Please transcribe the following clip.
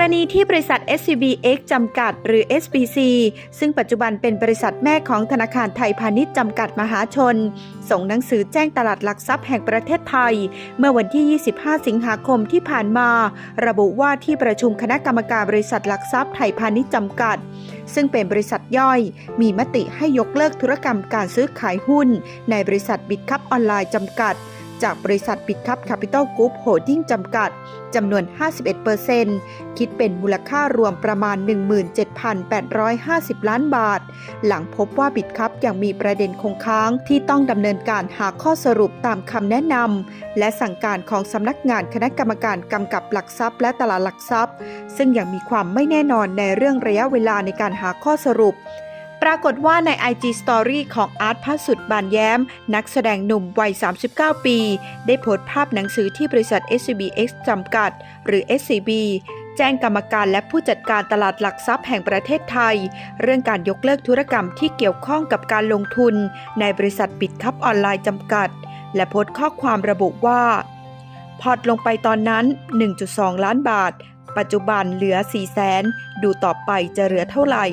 รณีที่บริษัท SCBX จำกัด หรือ SBC ซึ่งปัจจุบันเป็นบริษัทแม่ของธนาคารไทยพาณิชย์จำกัดมหาชน ส่งหนังสือแจ้งตลาดหลักทรัพย์แห่งประเทศไทย เมื่อวันที่ 25 สิงหาคมที่ผ่านมา ระบุว่าที่ประชุมคณะกรรมการบริษัทหลักทรัพย์ไทยพาณิชย์จำกัด ซึ่งเป็นบริษัทย่อย มีมติให้ยกเลิกธุรกรรมการซื้อขายหุ้น ในบริษัทบิตคัพออนไลน์จำกัด จากบริษัทบิตคัพแคปิตอลกรุ๊ปโฮดดิ้งจำกัดจำนวน 51%คิดเป็นมูลค่ารวมประมาณ 17,850 ล้านบาท หลังพบว่าบิตคัพยังมีประเด็นคงค้างที่ต้องดำเนินการหาข้อสรุปตามคำแนะนำและสั่งการของสำนักงานคณะกรรมการกำกับหลักทรัพย์ และตลาดหลักทรัพย์ ซึ่งยังมีความไม่แน่นอนในเรื่องระยะเวลาในการหาข้อสรุป ปรากฏว่าใน IG Story ของอาร์ตพัสุดบานแย้ม นักแสดงหนุ่มวัย 39 ปี ได้โพสต์ภาพหนังสือที่บริษัท SCBX จำกัด หรือ SCB แจ้งกรรมการและผู้จัดการตลาดหลักทรัพย์แห่งประเทศไทย เรื่องการยกเลิกธุรกรรมที่เกี่ยวข้องกับการลงทุน ในบริษัทปิดคับออนไลน์จำกัด และโพสต์ข้อความระบุว่า พอตลงไปตอนนั้น 1.2 ล้านบาท ปัจจุบันเหลือ 4 0 0 0 0 0ดูต่อไปจะเหลือเท่าไหร่